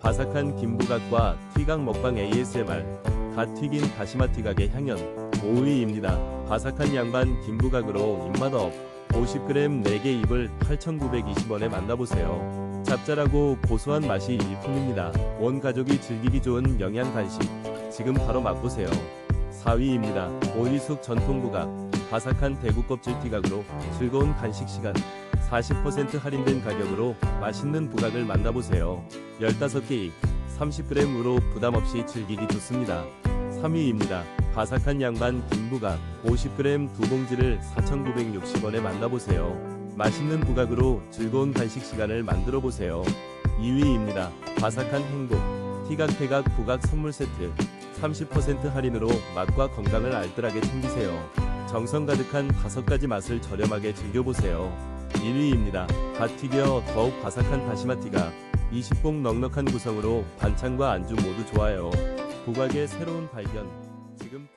바삭한 김부각과 튀각 먹방 ASMR 갓 튀긴 다시마 튀각의 향연 5위입니다. 바삭한 양반 김부각으로 입맛업 50g 4개 입을 8,920원에 만나보세요. 짭짤하고 고소한 맛이 일품입니다. 온 가족이 즐기기 좋은 영양 간식 지금 바로 맛보세요. 4위입니다. 오리숙 전통부각 바삭한 대구 껍질 튀각으로 즐거운 간식 시간 40% 할인된 가격으로 맛있는 부각을 만나보세요. 15개 30g으로 부담없이 즐기기 좋습니다. 3위입니다. 바삭한 양반 김부각 50g 두 봉지를 4,960원에 만나보세요. 맛있는 부각으로 즐거운 간식 시간을 만들어 보세요. 2위입니다. 바삭한 행복 티각태각 부각 선물 세트 30% 할인으로 맛과 건강을 알뜰하게 챙기세요. 정성 가득한 다섯 가지 맛을 저렴하게 즐겨보세요. 1위입니다. 갓 튀겨 더욱 바삭한 다시마 티가 20봉 넉넉한 구성으로 반찬과 안주 모두 좋아요. 부각의 새로운 발견. 지금